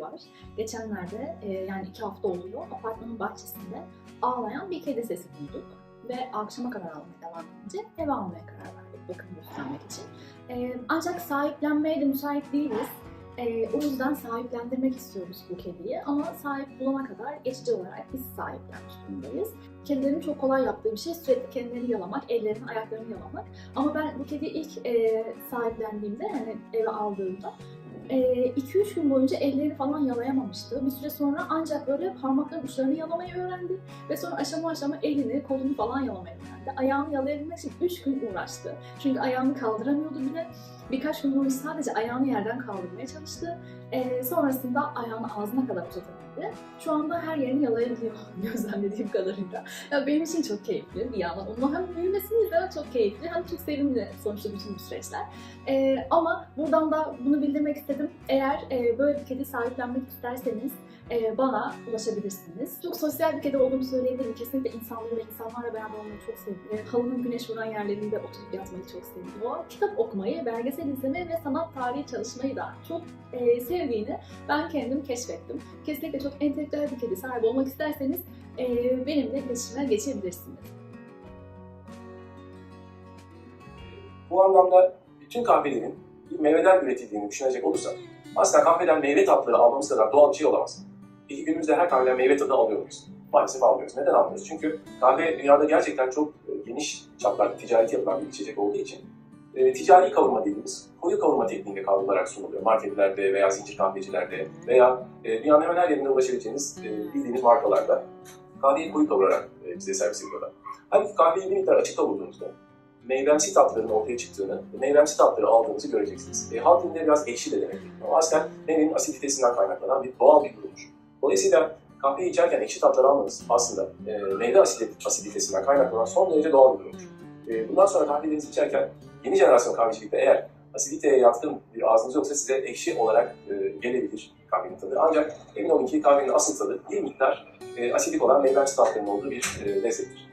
var. Geçenlerde e, yani iki hafta oluyor apartmanın bahçesinde ağlayan bir kedi sesi duyduk. Ve akşama kadar ağlamaya devam edince eve almaya karar verdik bakım göstermek için. E, ancak sahiplenmeye de müsait değiliz. E, o yüzden sahiplendirmek istiyoruz bu kediyi ama sahip bulana kadar geçici olarak biz sahiplenmiş durumdayız. Kedilerin çok kolay yaptığı bir şey sürekli kendilerini yalamak, ellerini, ayaklarını yalamak. Ama ben bu kediyi ilk e, sahiplendiğimde, yani eve aldığımda 2-3 gün boyunca ellerini falan yalayamamıştı. Bir süre sonra ancak böyle parmakların uçlarını yalamayı öğrendi. Ve sonra aşama aşama elini, kolunu falan yalamayı öğrendi. Ayağını yalayabilmek için 3 gün uğraştı. Çünkü ayağını kaldıramıyordu bile. Birkaç gün boyunca sadece ayağını yerden kaldırmaya çalıştı. Ee, sonrasında ayağını ağzına kadar uzatabildi. Şu anda her yerini yalayabiliyor gözlemlediğim kadarıyla. Ya benim için çok keyifli bir yandan. Onun hem büyümesini izlemek çok keyifli hem çok sevimli sonuçta bütün bu süreçler. Ee, ama buradan da bunu bildirmek istedim. Eğer e, böyle bir kedi sahiplenmek isterseniz bana ulaşabilirsiniz. Çok sosyal bir kedi olduğumu söyleyebilirim. Kesinlikle insanları ve insanlarla beraber olmayı çok seviyor. Halının güneş vuran yerlerinde oturup yatmayı çok seviyor. Kitap okumayı, belgesel izlemeyi ve sanat tarihi çalışmayı da çok e, sevdiğini ben kendim keşfettim. Kesinlikle çok entelektüel bir kedi sahibi olmak isterseniz e, benimle iletişime geçebilirsiniz. Bu anlamda bütün kahvelerin meyveden üretildiğini düşünecek olursak aslında kahveden meyve tatları almamız kadar doğal bir şey olamaz. Peki günümüzde her kahveden meyve tadı alıyor muyuz? Maalesef almıyoruz. Neden almıyoruz? Çünkü kahve dünyada gerçekten çok e, geniş çaplarda ticareti yapılan bir içecek olduğu için e, ticari kavurma dediğimiz koyu kavurma tekniğinde kavrularak sunuluyor. Marketlerde veya zincir kahvecilerde veya e, dünyanın hemen her yerinde ulaşabileceğiniz e, bildiğiniz markalarda kahveyi koyu kavurarak e, bize servis ediyorlar. Halbuki kahveyi bir miktar açıkta bulduğunuzda meyvemsi tatların ortaya çıktığını, meyvemsi tatları aldığınızı göreceksiniz. E, halk biraz ekşi de demek. Ama aslında meyvenin asiditesinden kaynaklanan bir doğal bir durumdur. Dolayısıyla kahveyi içerken ekşi tatları almanız aslında e, meyve asidit, asiditesinden kaynaklanan son derece doğal bir durumdur. E, bundan sonra kahvelerinizi içerken yeni jenerasyon kahvecilikte eğer asiditeye yatkın bir ağzınız yoksa size ekşi olarak e, gelebilir kahvenin tadı. Ancak emin olun ki kahvenin asıl tadı bir miktar e, asidik olan meyvemsi tatların olduğu bir e, lezzettir.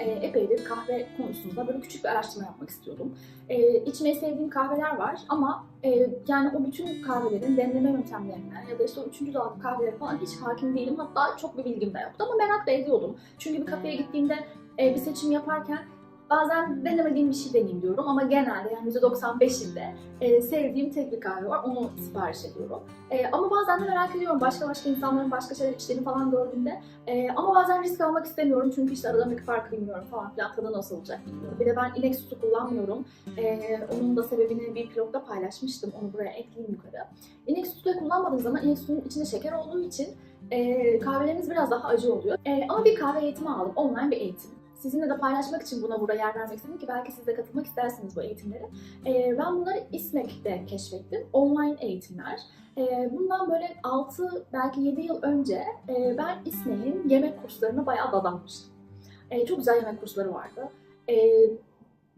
E, epeydir kahve konusunda böyle küçük bir araştırma yapmak istiyordum. E, içmeyi sevdiğim kahveler var ama e, yani o bütün kahvelerin demleme yöntemlerine ya da işte o üçüncü dalga kahvelere falan hiç hakim değilim. Hatta çok bir bilgim de yoktu ama merak da ediyordum. Çünkü bir kafeye gittiğimde e, bir seçim yaparken bazen denemediğim bir şey deneyeyim diyorum ama genelde yani %95'inde e, sevdiğim tek bir kahve var onu sipariş ediyorum. E, ama bazen de merak ediyorum başka başka insanların başka şeyler içtiğini falan gördüğümde ee, ama bazen risk almak istemiyorum çünkü işte aralarındaki farkı bilmiyorum falan filan tadı nasıl olacak bilmiyorum. Bir de ben inek sütü kullanmıyorum. Ee, onun da sebebini bir pilotla paylaşmıştım. Onu buraya ekleyeyim yukarı. İnek sütü de kullanmadığınız zaman inek sütünün içinde şeker olduğu için e, kahveleriniz biraz daha acı oluyor. E, ama bir kahve eğitimi aldım. Online bir eğitim. Sizinle de paylaşmak için buna burada yer vermek istedim ki belki siz de katılmak istersiniz bu eğitimlere. Ee, ben bunları İSMEK'te keşfettim. Online eğitimler. Ee, bundan böyle 6 belki 7 yıl önce e, ben İSMEK'in yemek kurslarına bayağı dadanmıştım. Ee, çok güzel yemek kursları vardı. Ee,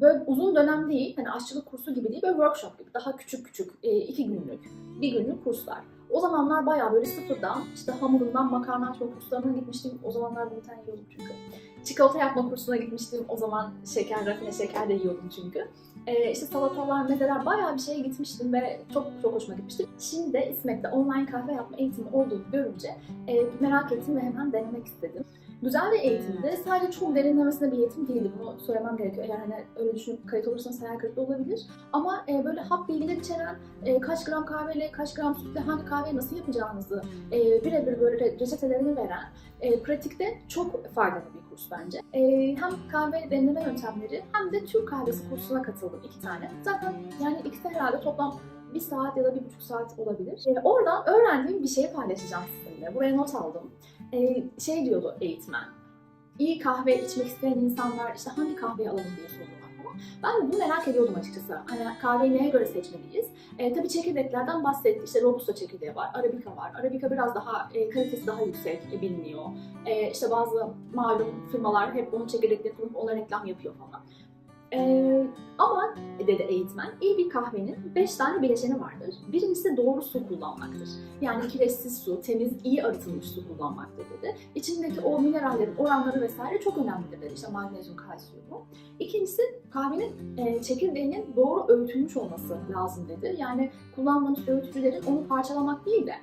böyle uzun dönem değil, hani aşçılık kursu gibi değil, böyle workshop gibi daha küçük küçük, e, iki günlük, bir günlük kurslar. O zamanlar bayağı böyle sıfırdan, işte hamurundan makarna açma kurslarına gitmiştim. O zamanlar gluten yiyordum çünkü. Çikolata yapma kursuna gitmiştim. O zaman şeker, rafine şeker de yiyordum çünkü. Ee, işte salatalar, mezeler bayağı bir şeye gitmiştim ve çok çok hoşuma gitmişti. Şimdi de İsmet'te online kahve yapma eğitimi olduğunu görünce e, merak ettim ve hemen denemek istedim. Güzel bir eğitimdi. Sadece çok derinlemesine bir eğitim değildi. Bunu söylemem gerekiyor. Eğer hani öyle düşünüp kayıt olursanız hayal kırıklığı olabilir. Ama e, böyle hap bilgiler içeren e, kaç gram kahveyle, kaç gram sütle hangi kahveyi nasıl yapacağınızı e, birebir böyle re- reçetelerini veren e, pratikte çok faydalı bir kurs bence. E, hem kahve demleme yöntemleri hem de Türk kahvesi kursuna katıldım iki tane. Zaten yani ikisi herhalde toplam bir saat ya da bir buçuk saat olabilir. E, oradan öğrendiğim bir şeyi paylaşacağım sizinle. Buraya not aldım. E, şey diyordu eğitmen. İyi kahve içmek isteyen insanlar işte hangi kahveyi alalım diye soruyorlar. Ben de bunu merak ediyordum açıkçası. Hani kahveyi neye göre seçmeliyiz? E, tabii çekirdeklerden bahsettik. İşte Robusta çekirdeği var, Arabica var. Arabica biraz daha e, kalitesi daha yüksek e, biliniyor. E, işte bazı malum firmalar hep onun çekirdeklerini kurup ona reklam yapıyor falan. E, ama dedi eğitmen. İyi bir kahvenin 5 tane bileşeni vardır. Birincisi doğru su kullanmaktır. Yani kireçsiz su, temiz, iyi arıtılmış su kullanmaktır dedi. İçindeki o minerallerin oranları vesaire çok önemlidir dedi. İşte magnezyum, kalsiyum. İkincisi kahvenin e, çekirdeğinin doğru öğütülmüş olması lazım dedi. Yani kullandığımız öğütücülerin onu parçalamak değil de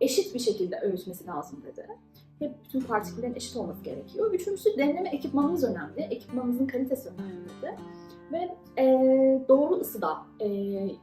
eşit bir şekilde öğütmesi lazım dedi. Hep bütün partiküllerin eşit olması gerekiyor. Üçüncüsü demleme ekipmanınız önemli. Ekipmanınızın kalitesi önemli dedi. Ve e, doğru ısıda e,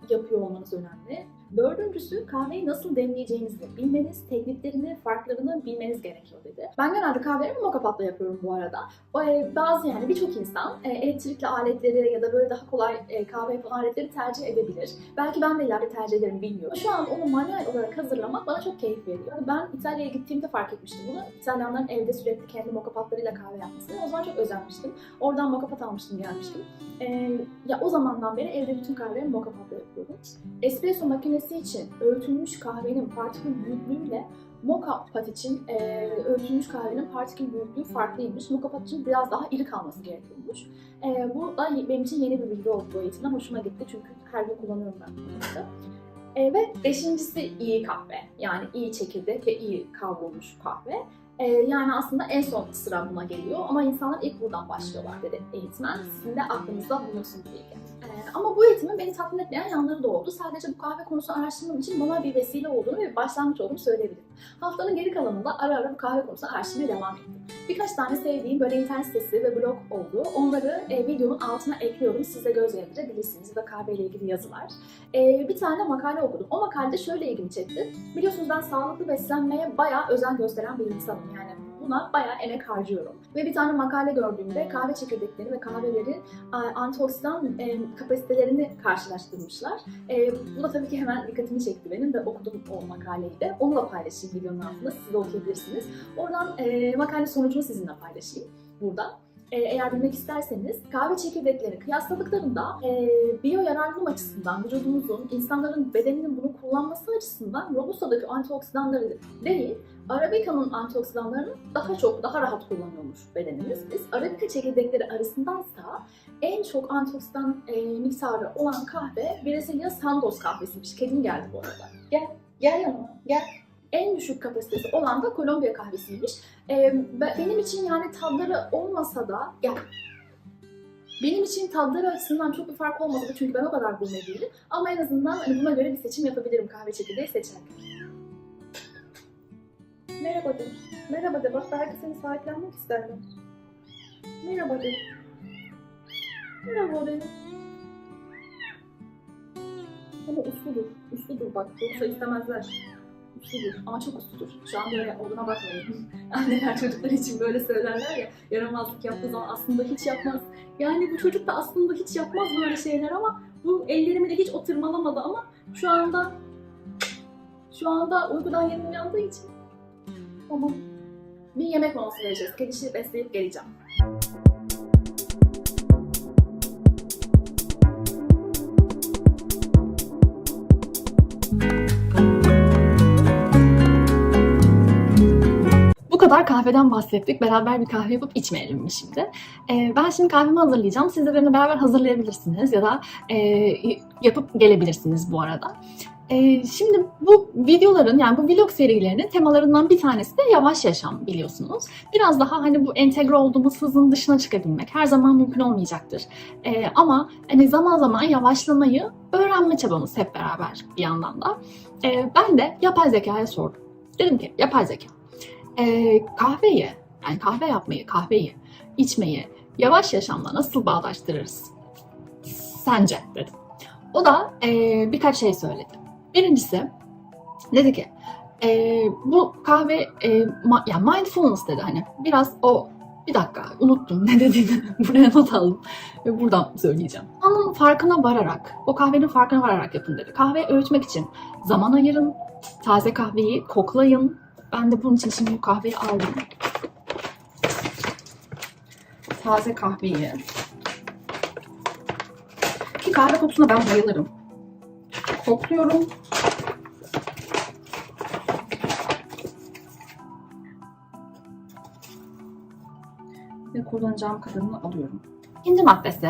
yapıyor olmanız önemli. Dördüncüsü kahveyi nasıl demleyeceğinizi bilmeniz, tekniklerini, farklarını bilmeniz gerekiyor dedi. Ben genelde kahvelerimi moka patla yapıyorum bu arada. E, bazı yani birçok insan e, elektrikli aletleri ya da böyle daha kolay e, kahve yapan aletleri tercih edebilir. Belki ben de ileride tercih ederim bilmiyorum. Şu an onu manuel olarak hazırlamak bana çok keyif veriyor. Ben İtalya'ya gittiğimde fark etmiştim bunu. İtalyanların evde sürekli kendi moka patlarıyla kahve yapmasını. O zaman çok özenmiştim. Oradan moka pat almıştım gelmiştim. Ya o zamandan beri evde bütün kahvelerimi moka patla yapıyorum. Espresso makinesi için öğütülmüş kahvenin partikül büyüklüğüyle moka pat için e, öğütülmüş kahvenin partikül büyüklüğü farklıymış. Moka pat için biraz daha iri kalması gerekiyormuş. E, bu da benim için yeni bir bilgi oldu bu eğitimden. Hoşuma gitti çünkü her gün kullanıyorum ben bunu. E, ve beşincisi iyi kahve. Yani iyi çekirdek ve iyi kavrulmuş kahve. E, yani aslında en son sıra buna geliyor ama insanlar ilk buradan başlıyorlar dedi eğitmen. Sizin de aklınızda bulunsun bu bilgi. E, ama bu eğitimin beni tatmin etmeyen yanları da oldu. Sadece bu kahve konusunu araştırmam için bana bir vesile olduğunu ve bir başlangıç olduğunu söyleyebilirim. Haftanın geri kalanında ara ara bu kahve konusunu araştırmaya devam ettim. Birkaç tane sevdiğim böyle internet sitesi ve blog oldu. Onları e, videonun altına ekliyorum. Siz de göz gezdirebilirsiniz. Ya da kahveyle ilgili yazılar. E, bir tane makale okudum. O makalede şöyle ilgimi çekti. Biliyorsunuz ben sağlıklı beslenmeye bayağı özen gösteren bir insanım. Yani buna bayağı emek harcıyorum. Ve bir tane makale gördüğümde kahve çekirdekleri ve kahvelerin e, antioksidan e, kapasitelerini karşılaştırmışlar. E, bu da tabii ki hemen dikkatimi çekti benim de okudum o makaleyi de. Onu da paylaşayım videonun altında. Siz de okuyabilirsiniz. Oradan makale sonucunu sizinle paylaşayım burada. E, eğer bilmek isterseniz kahve çekirdekleri kıyasladıklarında e, biyo yararlılığım açısından vücudumuzun, insanların bedeninin bunu kullanması açısından Robusta'daki antioksidanları değil, Arabica'nın antioksidanlarını daha çok, daha rahat kullanıyormuş bedenimiz. Biz Arabica çekirdekleri arasındansa en çok antioksidan e, miktarı olan kahve Brezilya Sandoz kahvesiymiş. Kedim geldi bu arada. Gel, gel yanıma, gel. En düşük kapasitesi olan da Kolombiya kahvesiymiş. E, be- benim için yani tadları olmasa da, gel. Benim için tadları açısından çok bir fark olmasa da çünkü ben o kadar gurme değilim. Ama en azından hani buna göre bir seçim yapabilirim kahve çekirdeği seçerken. Merhaba de. Merhaba de. Bak belki seni sahiplenmek isterler. Merhaba de. Merhaba de. Ama usludur. Usludur bak. Yoksa istemezler. Usludur. Ama çok usludur. Şu an böyle olduğuna bakmayın. Anneler çocuklar için böyle söylerler ya. Yaramazlık yaptığı zaman aslında hiç yapmaz. Yani bu çocuk da aslında hiç yapmaz böyle şeyler ama bu ellerimi de hiç o ama şu anda şu anda uykudan yeni uyandığı için Tamam. Bir yemek molası vereceğiz. Kedişi besleyip geleceğim. Kadar kahveden bahsettik. Beraber bir kahve yapıp içmeyelim mi şimdi? Ee, ben şimdi kahvemi hazırlayacağım. Siz de benimle beraber hazırlayabilirsiniz ya da e, yapıp gelebilirsiniz bu arada. Ee, şimdi bu videoların yani bu vlog serilerinin temalarından bir tanesi de yavaş yaşam biliyorsunuz. Biraz daha hani bu entegre olduğumuz hızın dışına çıkabilmek her zaman mümkün olmayacaktır. Ee, ama hani zaman zaman yavaşlamayı öğrenme çabamız hep beraber bir yandan da. Ee, ben de yapay zekaya sordum. Dedim ki yapay zeka ee, kahveyi yani kahve yapmayı, kahveyi, içmeyi yavaş yaşamla nasıl bağdaştırırız? Sence dedim. O da ee, birkaç şey söyledi. Birincisi dedi ki e, bu kahve e, ma- yani mindfulness dedi hani biraz o bir dakika unuttum ne dediğini buraya not aldım ve buradan söyleyeceğim. Anın farkına vararak, o kahvenin farkına vararak yapın dedi. Kahve öğütmek için zaman ayırın, taze kahveyi koklayın. Ben de bunun için şimdi bu kahveyi aldım. Taze kahveyi. Ki kahve kokusuna ben bayılırım. Kokluyorum. Ve kullanacağım kadarını alıyorum. İkinci maddesi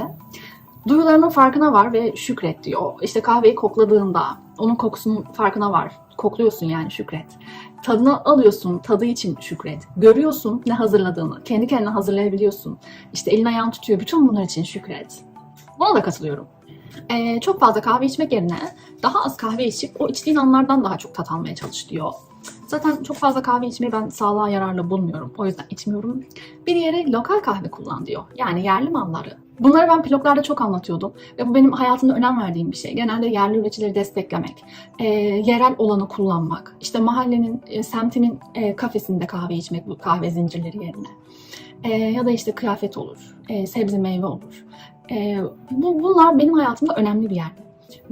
Duyularının farkına var ve şükret diyor. İşte kahveyi kokladığında onun kokusunun farkına var. Kokluyorsun yani şükret. Tadını alıyorsun, tadı için şükret. Görüyorsun ne hazırladığını, kendi kendine hazırlayabiliyorsun. İşte elin ayağın tutuyor, bütün bunlar için şükret. Buna da katılıyorum. Ee, çok fazla kahve içmek yerine daha az kahve içip o içtiğin anlardan daha çok tat almaya çalış diyor. Zaten çok fazla kahve içmeyi ben sağlığa yararlı bulmuyorum. O yüzden içmiyorum. Bir yere lokal kahve kullan diyor. Yani yerli malları. Bunları ben pilotlarda çok anlatıyordum. Ve bu benim hayatımda önem verdiğim bir şey. Genelde yerli üreticileri desteklemek. e, yerel olanı kullanmak. İşte mahallenin, e, semtinin e, kafesinde kahve içmek bu kahve zincirleri yerine. E, ya da işte kıyafet olur. e, sebze meyve olur. E, bu, bunlar benim hayatımda önemli bir yer.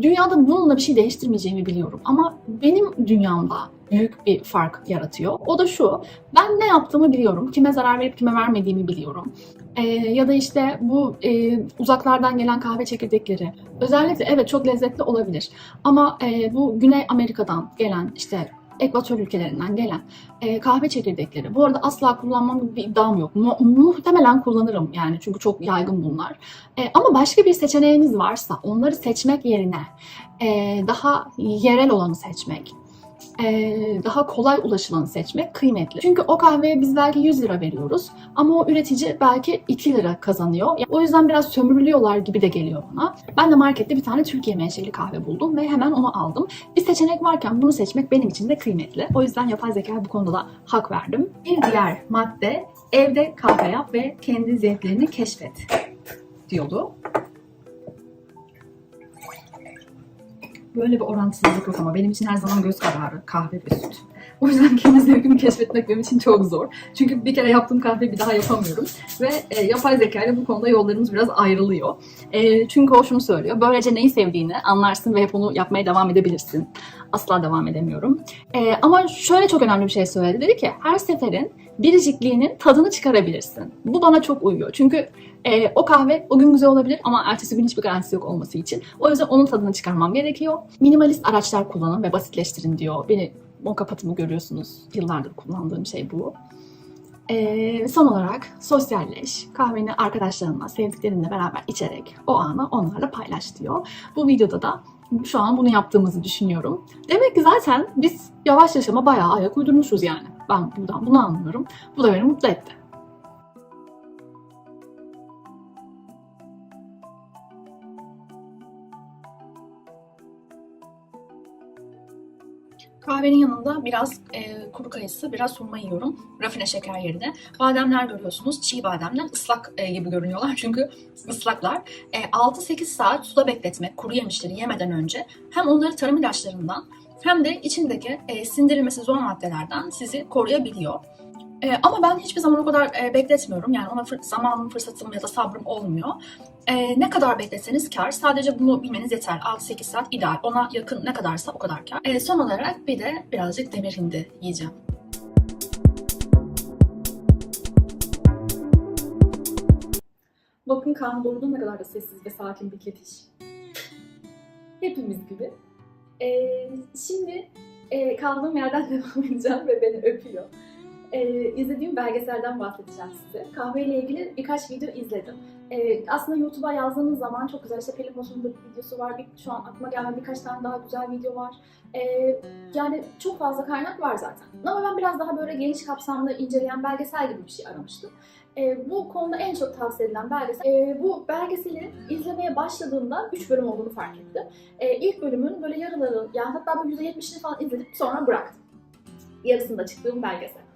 Dünyada bununla bir şey değiştirmeyeceğimi biliyorum. Ama benim dünyamda büyük bir fark yaratıyor. O da şu, ben ne yaptığımı biliyorum. Kime zarar verip kime vermediğimi biliyorum. Ee, ya da işte bu e, uzaklardan gelen kahve çekirdekleri. Özellikle evet çok lezzetli olabilir. Ama e, bu Güney Amerika'dan gelen işte Ekvator ülkelerinden gelen e, kahve çekirdekleri. Bu arada asla kullanmam gibi bir iddiam yok. Mu- muhtemelen kullanırım yani çünkü çok yaygın bunlar. E, ama başka bir seçeneğiniz varsa onları seçmek yerine e, daha yerel olanı seçmek, e, daha kolay ulaşılanı seçmek kıymetli. Çünkü o kahveye biz belki 100 lira veriyoruz ama o üretici belki 2 lira kazanıyor. O yüzden biraz sömürülüyorlar gibi de geliyor bana. Ben de markette bir tane Türkiye menşeli kahve buldum ve hemen onu aldım. Bir seçenek varken bunu seçmek benim için de kıymetli. O yüzden yapay zeka bu konuda da hak verdim. Bir diğer madde evde kahve yap ve kendi zevklerini keşfet diyordu. Böyle bir orantısızlık yok ama benim için her zaman göz kararı kahve ve süt. O yüzden kendi zevkimi keşfetmek benim için çok zor. Çünkü bir kere yaptığım kahveyi bir daha yapamıyorum. Ve e, yapay zeka ile bu konuda yollarımız biraz ayrılıyor. E, çünkü o şunu söylüyor. Böylece neyi sevdiğini anlarsın ve hep onu yapmaya devam edebilirsin. Asla devam edemiyorum. E, ama şöyle çok önemli bir şey söyledi. Dedi ki her seferin biricikliğinin tadını çıkarabilirsin. Bu bana çok uyuyor. Çünkü e, o kahve o gün güzel olabilir ama ertesi gün hiçbir garantisi yok olması için. O yüzden onun tadını çıkarmam gerekiyor. Minimalist araçlar kullanın ve basitleştirin diyor. Beni o kapatımı görüyorsunuz. Yıllardır kullandığım şey bu. E, son olarak sosyalleş. Kahveni arkadaşlarınla, sevdiklerinle beraber içerek o anı onlarla paylaş diyor. Bu videoda da şu an bunu yaptığımızı düşünüyorum. Demek ki zaten biz yavaş yaşama bayağı ayak uydurmuşuz yani. Ben buradan bunu anlıyorum. Bu da beni mutlu etti. Kahvenin yanında biraz e, kuru kayısı, biraz hurma yiyorum. Rafine şeker yerine. Bademler görüyorsunuz. Çiğ bademler ıslak e, gibi görünüyorlar çünkü ıslaklar. E, 6-8 saat suda bekletmek kuru yemişleri yemeden önce hem onları tarım ilaçlarından hem de içindeki e, sindirilmesi zor maddelerden sizi koruyabiliyor. E, ama ben hiçbir zaman o kadar e, bekletmiyorum. Yani ona fır- zamanım, fırsatım ya da sabrım olmuyor. E, ne kadar bekleseniz kar. Sadece bunu bilmeniz yeter. 6-8 saat ideal. Ona yakın ne kadarsa o kadar kar. E, son olarak bir de birazcık demir hindi yiyeceğim. Bakın Kaan Doğru'da ne kadar da sessiz ve sakin bir ketiş. Hepimiz gibi. Ee, şimdi e, kaldığım yerden devam edeceğim ve beni öpüyor. Ee, izlediğim belgeselden bahsedeceğim size. Kahveyle ilgili birkaç video izledim. Ee, aslında YouTube'a yazdığınız zaman çok güzel işte Pelin Boş'un da videosu var. Bir, şu an aklıma gelmeyen birkaç tane daha güzel video var. Ee, yani çok fazla kaynak var zaten. Ama ben biraz daha böyle geniş kapsamlı inceleyen belgesel gibi bir şey aramıştım. Ee, bu konuda en çok tavsiye edilen belgesel. Ee, bu belgeseli izlemeye başladığımda 3 bölüm olduğunu fark ettim. Ee, ilk bölümün böyle yarıları, yani hatta bu %70'ini falan izledim sonra bıraktım. Yarısında çıktığım belgesel.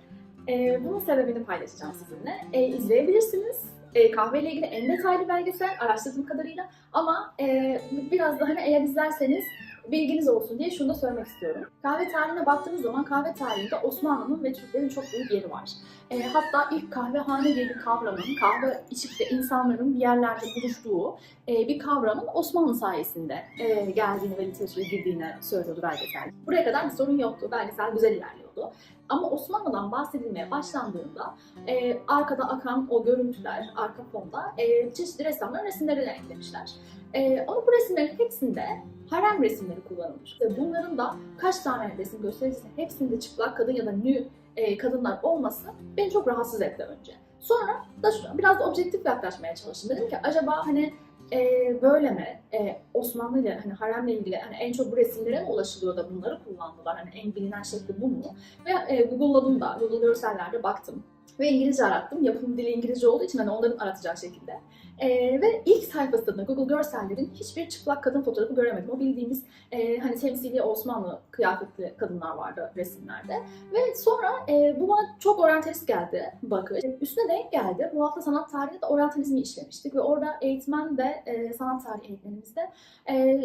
Ee, bunun sebebini paylaşacağım sizinle. Ee, izleyebilirsiniz. Ee, kahveyle ilgili en detaylı belgesel araştırdığım kadarıyla ama e, biraz da hani eğer izlerseniz bilginiz olsun diye şunu da söylemek istiyorum. Kahve tarihine baktığınız zaman kahve tarihinde Osmanlı'nın ve Türklerin çok büyük yeri var. E, hatta ilk kahvehane diye bir kavramın, kahve içip de insanların bir yerlerde buluştuğu e, bir kavramın Osmanlı sayesinde e, geldiğini ve literatüre girdiğini söylüyordu belgesel. Buraya kadar bir sorun yoktu. Belgesel güzel ilerliyordu. Ama Osmanlı'dan bahsedilmeye başlandığında e, arkada akan o görüntüler, arka fonda e, çeşitli ressamların resimlerini eklemişler. E, ama bu resimlerin hepsinde harem resimleri kullanılmış. Ve bunların da kaç tane resim gösterirse hepsinde çıplak kadın ya da nü e, kadınlar olması beni çok rahatsız etti önce. Sonra da şu, biraz da objektif yaklaşmaya çalıştım. Dedim ki acaba hani e, böyle mi? E, Osmanlı ile hani haremle ilgili hani en çok bu resimlere mi ulaşılıyor da bunları kullandılar? Hani en bilinen şekli bu mu? Ve e, Google'ladım da, Google görsellerde baktım. Ve İngilizce arattım. Yapım dili İngilizce olduğu için hani onların aratacağı şekilde. E, ve ilk sayfasında Google görsellerin hiçbir çıplak kadın fotoğrafı göremedim. O bildiğimiz e, hani temsili Osmanlı kıyafetli kadınlar vardı resimlerde. Ve sonra e, bu bana çok oryantalist geldi bakış. E, Üstüne denk geldi. Bu hafta sanat tarihinde de oryantalizmi işlemiştik ve orada eğitmen de e, sanat tarihi eğitmenimizde e,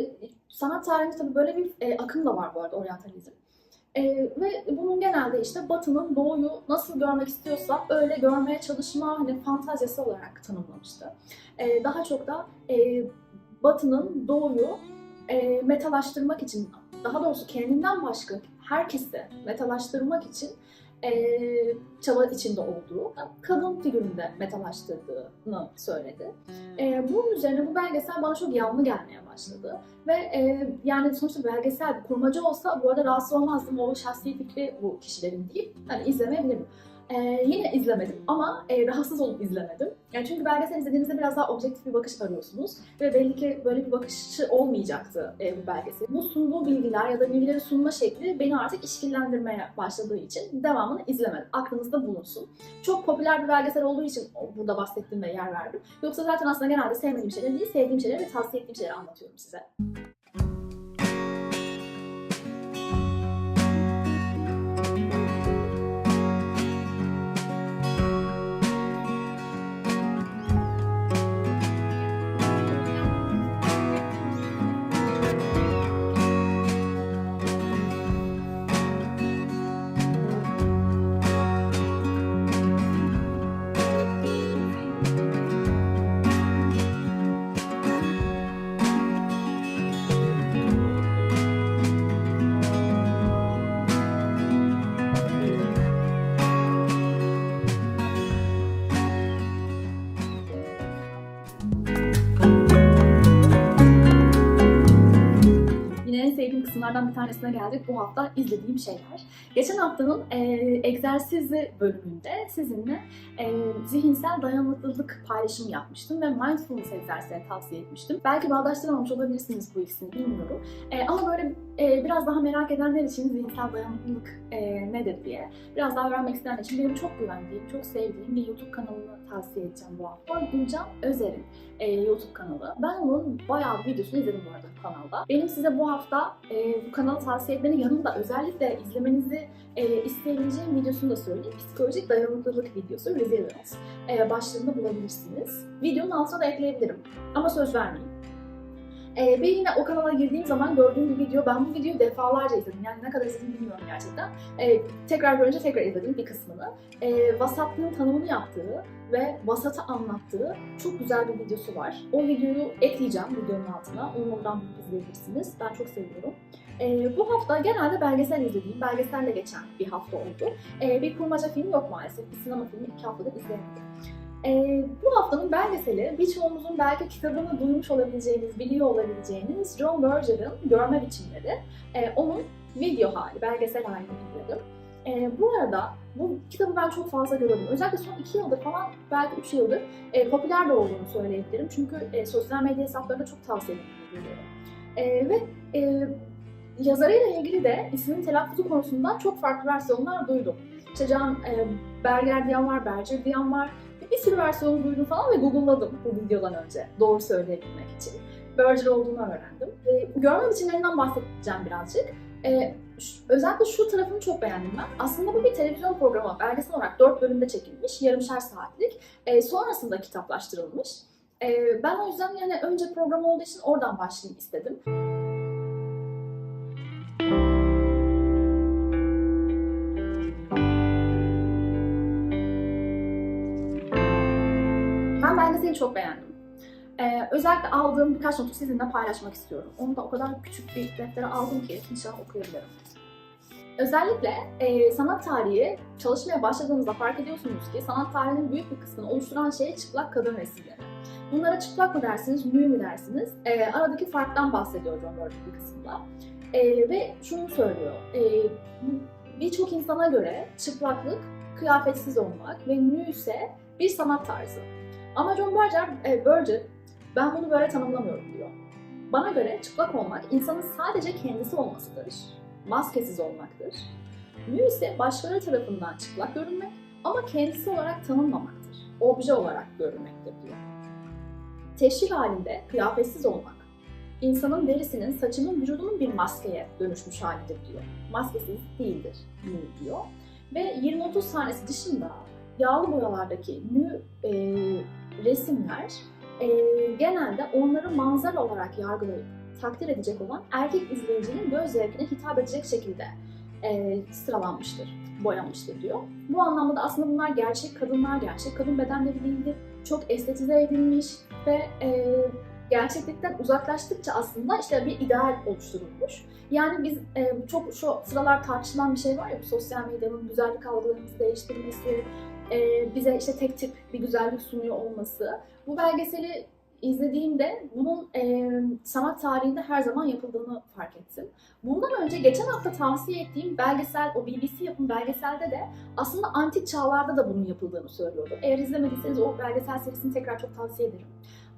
sanat tarihinde tabii böyle bir e, akım da var bu arada oryantalizm. E, ve bunun genelde işte Batı'nın Doğu'yu nasıl görmek istiyorsa öyle görmeye çalışma hani fantazisi olarak tanımlamıştı. E, daha çok da e, Batı'nın Doğu'yu e, metalaştırmak için, daha doğrusu kendinden başka herkesi metalaştırmak için e, çaba içinde olduğu, kadın figüründe metalaştırdığını söyledi. E, bunun üzerine bu belgesel bana çok yanlı gelmeye başladı. Ve e, yani sonuçta belgesel kurmaca olsa bu arada rahatsız olmazdım. O şahsi fikri bu kişilerin deyip hani izlemeyebilirim. E, yine izlemedim ama e, rahatsız olup izlemedim. Yani çünkü belgesel izlediğinizde biraz daha objektif bir bakış arıyorsunuz. Ve belli ki böyle bir bakışı olmayacaktı e, bu belgesel. Bu sunduğu bilgiler ya da bilgileri sunma şekli beni artık işkillendirmeye başladığı için devamını izlemedim. Aklınızda bulunsun. Çok popüler bir belgesel olduğu için burada bahsettim ve yer verdim. Yoksa zaten aslında genelde sevmediğim şeyler değil, sevdiğim şeyleri ve tavsiye ettiğim şeyleri anlatıyorum size. Kısımlardan bir tanesine geldik. Bu hafta izlediğim şeyler. Geçen haftanın e, egzersizi bölümünde sizinle e, zihinsel dayanıklılık paylaşımı yapmıştım ve mindfulness egzersizlerini tavsiye etmiştim. Belki bağdaştıramamış olabilirsiniz bu ikisini bilmiyorum. E, ama böyle e, biraz daha merak edenler için zihinsel dayanıklılık e, nedir diye biraz daha öğrenmek isteyenler için benim çok güvendiğim, çok sevdiğim bir YouTube kanalını tavsiye edeceğim bu hafta. Gülcan Özer'in e, YouTube kanalı. Ben onun bayağı videosunu izledim bu arada kanalda. Benim size bu hafta e, bu kanalı tavsiye etmenin yanında özellikle izlemenizi e, isteyebileceğim videosunu da söyleyeyim. Psikolojik dayanıklılık videosu Resilience. E, başlığında bulabilirsiniz. Videonun altına da ekleyebilirim. Ama söz vermeyeyim. E, ve yine o kanala girdiğim zaman gördüğüm bir video, ben bu videoyu defalarca izledim. Yani ne kadar izledim bilmiyorum gerçekten. E, tekrar görünce tekrar izledim bir kısmını. E, vasatlığın tanımını yaptığı ve vasatı anlattığı çok güzel bir videosu var. O videoyu ekleyeceğim videonun altına. Onu oradan izleyebilirsiniz. Ben çok seviyorum. Ee, bu hafta genelde belgesel izlediğim, belgeselle geçen bir hafta oldu. Ee, bir kurmaca film yok maalesef. Bir sinema filmi iki haftadır izleyemedim. Ee, bu haftanın belgeseli birçoğumuzun belki kitabını duymuş olabileceğiniz, biliyor olabileceğiniz John Berger'ın Görme Biçimleri. Ee, onun video hali, belgesel halini izledim. Ee, bu arada bu kitabı ben çok fazla gördüm. Özellikle son iki yıldır falan, belki üç yıldır e, popüler de olduğunu söyleyebilirim. Çünkü e, sosyal medya hesaplarında çok tavsiye ediliyor. E, ve e, yazarıyla ilgili de isminin telaffuzu konusunda çok farklı versiyonlar duydum. İşte Can e, Berger diyen var, Berger diyen var. Bir sürü versiyonu duydum falan ve Google'ladım bu videodan önce doğru söyleyebilmek için. Berger olduğunu öğrendim. E, görme biçimlerinden bahsedeceğim birazcık. E, özellikle şu tarafını çok beğendim ben. Aslında bu bir televizyon programı. Belgesel olarak 4 bölümde çekilmiş. Yarımşar saatlik. E, sonrasında kitaplaştırılmış. E, ben o yüzden yani önce program olduğu için oradan başlayayım istedim. Belgeseli çok beğendim. Ee, özellikle aldığım birkaç notu sizinle paylaşmak istiyorum. Onu da o kadar küçük bir deftere aldım ki inşallah okuyabilirim. Özellikle e, sanat tarihi çalışmaya başladığınızda fark ediyorsunuz ki sanat tarihinin büyük bir kısmını oluşturan şey çıplak kadın resimleri. Bunlara çıplak mı dersiniz, nü mü dersiniz? E, aradaki farktan bahsediyor John Berger bir kısımda. E, ve şunu söylüyor, e, birçok insana göre çıplaklık, kıyafetsiz olmak ve nü ise bir sanat tarzı. Ama John Berger, e, Berger Ben bunu böyle tanımlamıyorum diyor. Bana göre çıplak olmak insanın sadece kendisi olmasıdır. Maskesiz olmaktır. Mü ise başkaları tarafından çıplak görünmek ama kendisi olarak tanınmamaktır. Obje olarak görünmektir diyor. Teşhir halinde kıyafetsiz olmak, insanın derisinin, saçının, vücudunun bir maskeye dönüşmüş halidir diyor. Maskesiz değildir mü diyor. Ve 20-30 tanesi dışında yağlı boyalardaki mü e, resimler e, genelde onları manzara olarak yargılayıp takdir edecek olan erkek izleyicinin göz zevkine hitap edecek şekilde e, sıralanmıştır, boyanmıştır diyor. Bu anlamda da aslında bunlar gerçek kadınlar, gerçek kadın bedenleri değildir. Çok estetize edilmiş ve e, gerçeklikten uzaklaştıkça aslında işte bir ideal oluşturulmuş. Yani biz e, çok şu sıralar tartışılan bir şey var ya sosyal medyanın güzellik algılarımızı değiştirmesi, e, bize işte tek tip bir güzellik sunuyor olması. Bu belgeseli izlediğimde bunun e, sanat tarihinde her zaman yapıldığını fark ettim. Bundan önce geçen hafta tavsiye ettiğim belgesel, o BBC yapım belgeselde de aslında antik çağlarda da bunun yapıldığını söylüyordu. Eğer izlemediyseniz o belgesel serisini tekrar çok tavsiye ederim.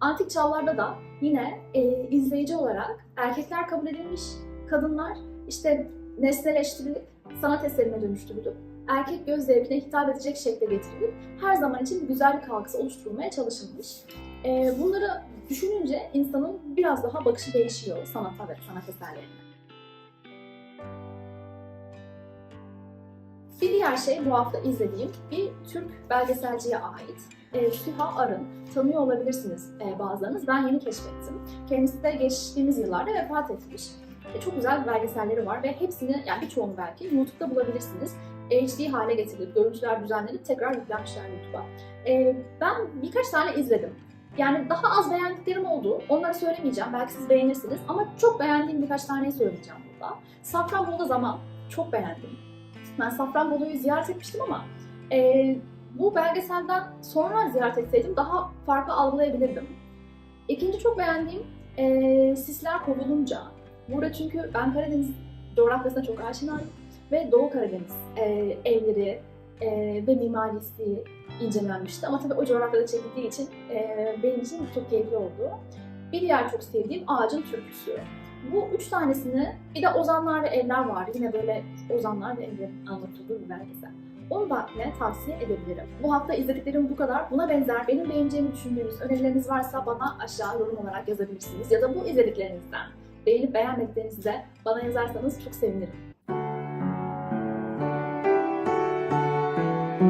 Antik çağlarda da yine e, izleyici olarak erkekler kabul edilmiş, kadınlar işte nesneleştirilip sanat eserine dönüştürülüp erkek göz zevkine hitap edecek şekle getirilip her zaman için bir güzellik algısı oluşturulmaya çalışılmış. E, bunları düşününce insanın biraz daha bakışı değişiyor sanata ve sanat eserlerine. Bir diğer şey bu hafta izlediğim bir Türk belgeselciye ait. E, Süha Arın. Tanıyor olabilirsiniz e, bazılarınız. Ben yeni keşfettim. Kendisi de geçtiğimiz yıllarda vefat etmiş. E, çok güzel belgeselleri var ve hepsini, yani birçoğunu belki YouTube'da bulabilirsiniz. HD hale getirilip, görüntüler düzenlenip tekrar yüklenmişler YouTube'a. E, ben birkaç tane izledim. Yani daha az beğendiklerim oldu. Onları söylemeyeceğim. Belki siz beğenirsiniz. Ama çok beğendiğim birkaç taneyi söyleyeceğim burada. Safranbolu'da zaman çok beğendim. Ben Safranbolu'yu ziyaret etmiştim ama e, bu belgeselden sonra ziyaret etseydim daha farklı algılayabilirdim. İkinci çok beğendiğim e, Sisler Kovulunca. Burada çünkü ben Karadeniz coğrafyasına çok aşinayım ve Doğu Karadeniz e, evleri e, ve mimarisi incelenmişti. Ama tabii o coğrafyada çekildiği için e, benim için çok keyifli oldu. Bir diğer çok sevdiğim Ağacın Türküsü. Bu üç tanesini, bir de Ozanlar ve Evler vardı. Yine böyle Ozanlar ve Evlerin anlatıldığı bir belgesel. Onu da yine tavsiye edebilirim. Bu hafta izlediklerim bu kadar. Buna benzer benim beğeneceğimi düşündüğünüz önerileriniz varsa bana aşağı yorum olarak yazabilirsiniz. Ya da bu izlediklerinizden beğenip beğenmediklerinizi de bana yazarsanız çok sevinirim.